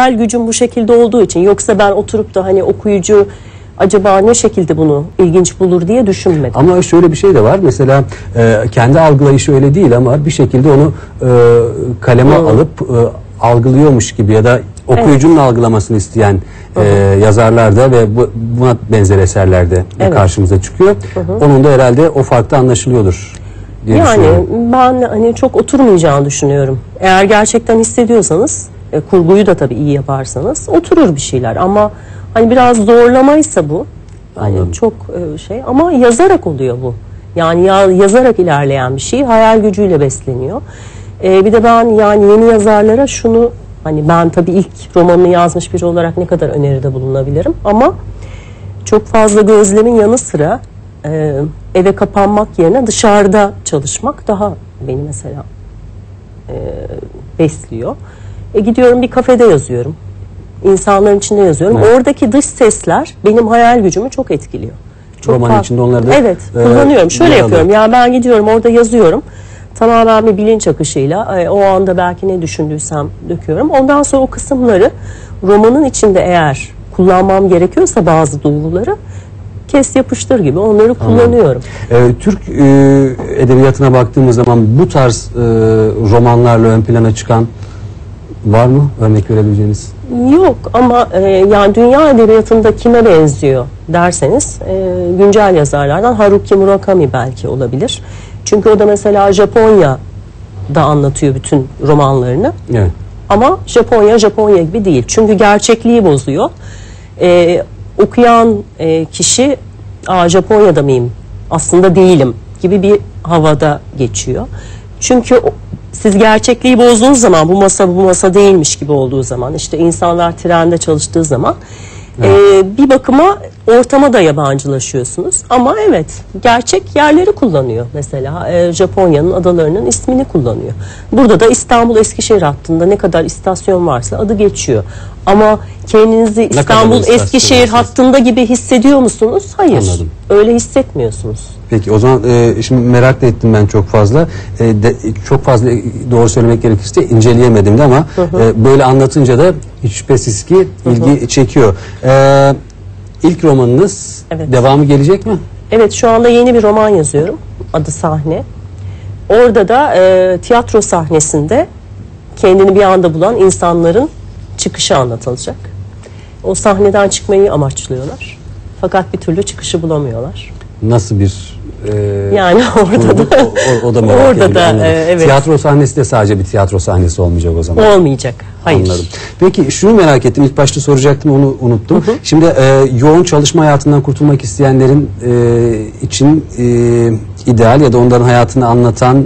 hayal gücüm bu şekilde olduğu için yoksa ben oturup da hani okuyucu acaba ne şekilde bunu ilginç bulur diye düşünmedim. Ama şöyle bir şey de var. Mesela e, kendi algılayışı öyle değil ama bir şekilde onu e, kaleme alıp e, algılıyormuş gibi ya da okuyucunun algılamasını isteyen e, yazarlar da ve bu, buna benzer eserlerde de Evet. karşımıza çıkıyor. Onun da herhalde o farkta anlaşılıyordur diye Yani ben hani çok oturmayacağını düşünüyorum. Eğer gerçekten hissediyorsanız, e, kurguyu da tabii iyi yaparsanız oturur bir şeyler ama hani biraz zorlamaysa bu Anladım. çok e, şey ama yazarak oluyor bu. Yani ya, yazarak ilerleyen bir şey hayal gücüyle besleniyor. E, bir de ben yani yeni yazarlara şunu hani ben tabii ilk romanını yazmış biri olarak ne kadar öneride bulunabilirim ama çok fazla gözlemin yanı sıra e, eve kapanmak yerine dışarıda çalışmak daha beni mesela e, besliyor. E, gidiyorum bir kafede yazıyorum. İnsanların içinde yazıyorum. Evet. Oradaki dış sesler benim hayal gücümü çok etkiliyor. Çok Romanın farklı. içinde onları da, Evet, e, kullanıyorum. Şöyle yer yapıyorum. Ya ben gidiyorum orada yazıyorum. Tamamen bir bilinç akışıyla e, o anda belki ne düşündüysem döküyorum. Ondan sonra o kısımları romanın içinde eğer kullanmam gerekiyorsa bazı duyguları kes yapıştır gibi onları kullanıyorum. E, Türk e, edebiyatına baktığımız zaman bu tarz e, romanlarla ön plana çıkan var mı örnek verebileceğiniz? Yok ama e, yani dünya edebiyatında kime benziyor derseniz e, güncel yazarlardan Haruki Murakami belki olabilir. Çünkü o da mesela Japonya'da anlatıyor bütün romanlarını. Evet. Ama Japonya Japonya gibi değil. Çünkü gerçekliği bozuyor. Ee, okuyan e, kişi Aa, Japonya'da mıyım? Aslında değilim gibi bir havada geçiyor. Çünkü siz gerçekliği bozduğunuz zaman bu masa bu masa değilmiş gibi olduğu zaman işte insanlar trende çalıştığı zaman e, bir bakıma ortama da yabancılaşıyorsunuz. Ama evet gerçek yerleri kullanıyor mesela e, Japonya'nın adalarının ismini kullanıyor. Burada da İstanbul Eskişehir hattında ne kadar istasyon varsa adı geçiyor. Ama kendinizi İstanbul istasyon Eskişehir varsa? hattında gibi hissediyor musunuz? Hayır. Anladım. Öyle hissetmiyorsunuz. Peki o zaman e, şimdi merak da ettim ben çok fazla. E, de, çok fazla doğru söylemek gerekirse inceleyemedim de ama e, böyle anlatınca da hiç şüphesiz ki ilgi çekiyor. E, ilk romanınız Evet. devamı gelecek mi? Evet şu anda yeni bir roman yazıyorum. Adı Sahne. Orada da e, tiyatro sahnesinde kendini bir anda bulan insanların çıkışı anlatılacak. O sahneden çıkmayı amaçlıyorlar. Fakat bir türlü çıkışı bulamıyorlar. Nasıl bir e, Yani orada da o, o, o da merak orada ediliyor, da anladım. e, evet Tiyatro sahnesi de sadece bir tiyatro sahnesi olmayacak o zaman. olmayacak. Hayır. Anladım. Peki şunu merak ettim. İlk başta soracaktım onu unuttum. Şimdi e, yoğun çalışma hayatından kurtulmak isteyenlerin e, için e, ideal ya da onların hayatını anlatan e,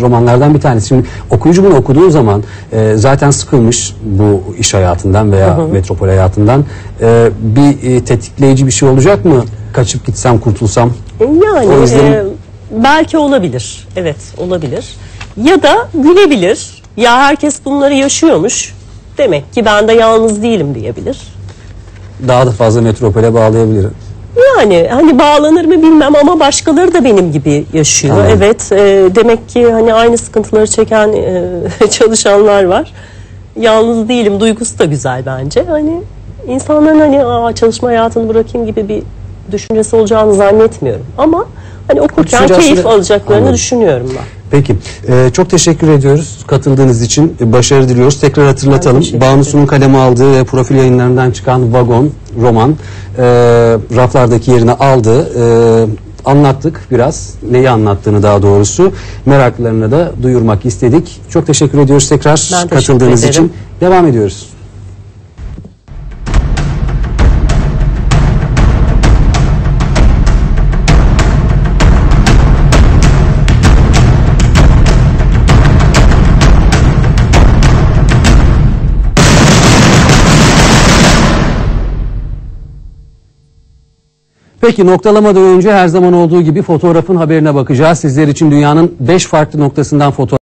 romanlardan bir tanesi. Şimdi okuyucu bunu okuduğu zaman e, zaten sıkılmış bu iş hayatından veya metropol hayatından E, bir e, tetikleyici bir şey olacak mı? Kaçıp gitsem kurtulsam. Yani O izlenim- e, belki olabilir. Evet olabilir. Ya da gülebilir. Ya herkes bunları yaşıyormuş. Demek ki ben de yalnız değilim diyebilir. Daha da fazla metropole bağlayabilirim. Yani hani bağlanır mı bilmem ama başkaları da benim gibi yaşıyor. Anladım. Evet e, demek ki hani aynı sıkıntıları çeken e, çalışanlar var. Yalnız değilim duygusu da güzel bence. Hani insanların hani Aa, çalışma hayatını bırakayım gibi bir düşüncesi olacağını zannetmiyorum. Ama hani okurken Düşünce keyif aslında- alacaklarını Anladım. düşünüyorum ben. Peki. e, çok teşekkür ediyoruz katıldığınız için. E, başarı diliyoruz. Tekrar hatırlatalım. teşekkür Banu ederim. Su'nun kaleme aldığı ve profil yayınlarından çıkan Vagon roman e, raflardaki yerini aldı. E, anlattık biraz. Neyi anlattığını daha doğrusu. Meraklarını da duyurmak istedik. Çok teşekkür ediyoruz tekrar Ben teşekkür katıldığınız ederim. için. Devam ediyoruz. Peki noktalamadan önce her zaman olduğu gibi fotoğrafın haberine bakacağız. Sizler için dünyanın 5 farklı noktasından fotoğraf